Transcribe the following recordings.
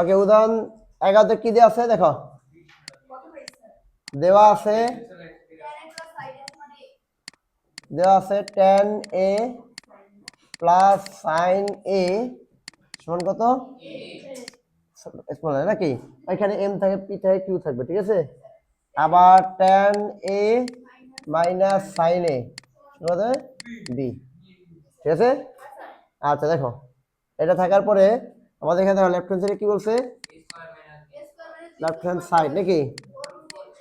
ওকে, উদাহরণ এগারোতে কি দেওয়া আছে? দেখো। দেওয়া আছে দেওয়া আছে tan A plus sine A সমান কত? স্মল নাকি? এখানে এম থাকে পি থাকে কিউ থাকবে, ঠিক আছে? আবার tan A minus sine A B ঠিক আছে? আচ্ছা দেখো। এটা থাকার পরে আমাদের এখানে লেফট হ্যান্ড সাইডে কি বলছে? লেফট হ্যান্ড সাইড নাকি?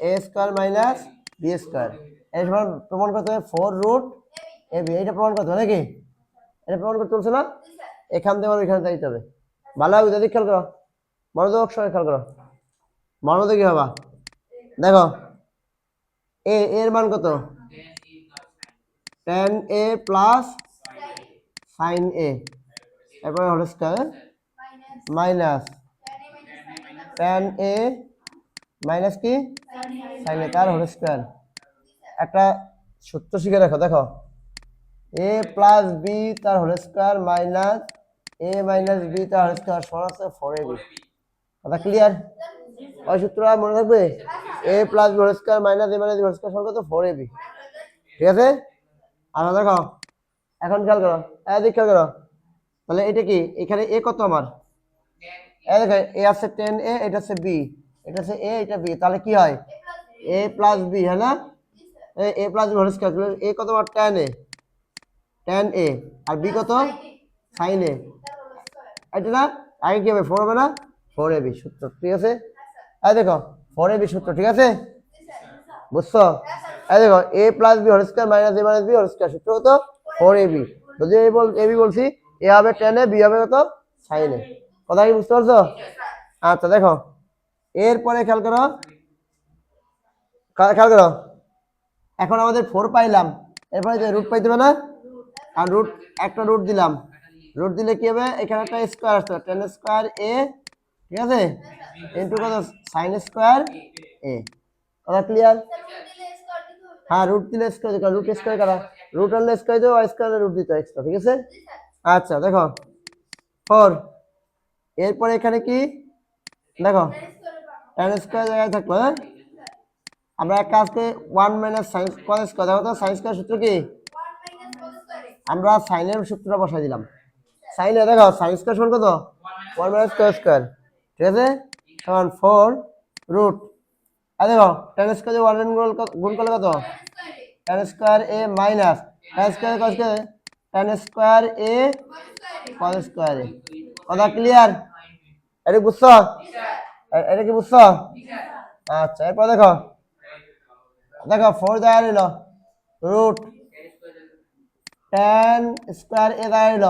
A square minus B square এই সমান প্রমাণ করতে হবে ফোর রুট এ বি এটা প্রমাণ করতে হবে, নাকি? এটা প্রমাণ করতে বলছে না? এখান থেকে আমার এখানে যাইতে হবে। ভালো হবে, যদি খেয়াল করো। মনোযোগ সঙ্গে খেয়াল করো। মনোযোগী হবা? দেখো। এ এর মান কত? Tan A plus sine A এরপরে হল square minus tan A minus কি? সাইন এ তার হোল স্কোয়ার একটা সূত্র শিখে রাখো দেখো। এ প্লাস বি তার whole square minus A minus B তার হোল স্কোয়ার সমান আছে ফোর এ বি কথা ক্লিয়ার ওই সূত্র মনে থাকবে? A plus B whole square minus A minus whole square সমান কত? ফোর এ বি ঠিক আছে? আর দেখো, এখন খেয়াল করো, এদিক খেয়াল করো। তাহলে এটা কি? এখানে এ কত আমার? এ দেখো এ আছে টেন এ এটা আছে বি এটা আছে এ এটা বি তাহলে কি হয়? এ প্লাস বি হ্যাঁ না? A plus B whole square A কত টেন এ টেন এ আর বি কত? সাইন এ এটা না? হবে? ফোর না? ফোর এ বি সূত্র, ঠিক আছে? দেখো ফোর এ বি সূত্র, ঠিক আছে? বুঝছ? দেখো A plus B minus B সূত্র ফোর এ বি এ বল এ বি বলছি এ হবে টেন এ বি হবে কত? সাইন এ কথা কি বুঝতে পারছ? আচ্ছা দেখো। এরপরে খেয়াল করো। খেয়াল করো। এখন আমাদের ফোর পাইলাম। এরপরে যে রুট পাইতে না? আর রুট একটা রুট দিলাম। রুট দিলে কি হবে? এখানে একটা স্কোয়ার আসতে হবে। টেন স্কোয়ার এ ঠিক আছে? ইন্টু কত? সাইন স্কোয়ার এ কথা ক্লিয়ার হ্যাঁ রুট দিলে স্কোয়ার দিতে রুট স্কোয়ার করা? রুট আনলে স্কোয়ার দেবো স্কোয়ার রুট দিতে এক্সট্রা ঠিক আছে? আচ্ছা দেখো। ফোর এরপরে এখানে কি? দেখো টেন স্কোয়ার জায়গায় থাকল হ্যাঁ? আমরা এক কাজ করি ওয়ান মাইনাস সাইন্স কত স্কোয়ার দেখো তো সাইন্স স্কোয়ার সূত্র কি? আমরা সাইনের সূত্রটা বসাই দিলাম। সাইনে দেখো সাইন স্কোয়ার সমান কত? ওয়ান মাইনাস স্কোয়ার স্কোয়ার ঠিক আছে? সমান ফোর রুট আর দেখো টেন স্কোয়ার ওয়ান গুণ করলে কত? Tan square A minus tan square কত স্কোয়ার টেন স্কোয়ার এ কত স্কোয়ার এ কথা ক্লিয়ার এটা বুঝছ? এটা কি বুঝছ? আচ্ছা এরপর দেখো। দেখো ফোর দেওয়া রইল। রুট টেন স্কোয়ার এ দেওয়া রইল।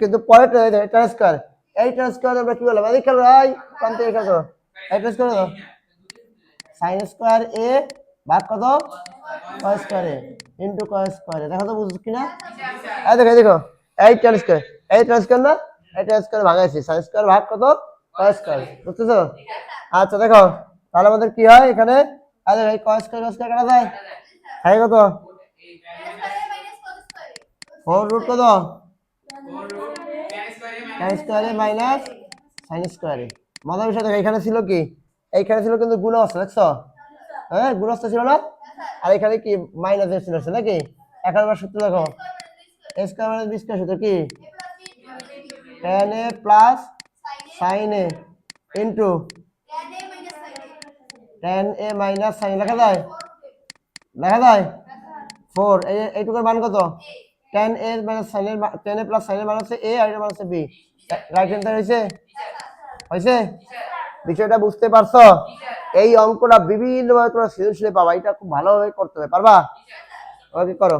কিন্তু পরেরটা টেন স্কোয়ার এই টেন স্কোয়ার আমরা কি বললাম? খেলো এই প্রান্ত এই খেলো? এই টেন স্কোয়ার দাও সাইন স্কোয়ার এ ভাগ কত? কয় স্কোয়ার এ ইন্টু কয় স্কোয়ার এ। দেখো তো বুঝছ কিনা? এই দেখো এই দেখো। এই টেন স্কোয়ার এই টেন স্কোয়ার না? এই টেন স্কোয়ার সাইন স্কোয়ার ভাগ কত? কয় স্কোয়ার বুঝতেছো? আচ্ছা দেখো তাহলে আমাদের কি হয় এখানে? আরে এই কয় স্কোয়ার কয় স্কোয়ার কাটা যায়? হয় কত? ফোর রুট কত? সাইন স্কোয়ারে মাইনাস সাইন স্কোয়ারে মজার বিষয় দেখো এখানে ছিল কি? এইখানে ছিল কিন্তু গুণস্ত দেখছ? হ্যাঁ গুণস্ত ছিল না? আর এখানে কি মাইনাস এর ছিল নাকি? এখন আবার সূত্র দেখো। স্কোয়ার মাইনাস বি স্কোয়ার সূত্র কি? Tan A plus sine A into tan A minus sine লেখা যায়? লেখা যায়? ফোর এই এইটুকুর মান কত? টেন এ মাইনাস সাইনের টেন এ প্লাস সাইনের মান হচ্ছে এ আর এটা মান হচ্ছে বি রাইট হ্যান্ড হয়েছে? হয়েছে? বিষয়টা বুঝতে পারছ? এই অঙ্কটা বিভিন্নভাবে তোমরা সৃজনশীলে পাবা। এটা খুব ভালোভাবে করতে হবে। পারবা? ওকে, করো।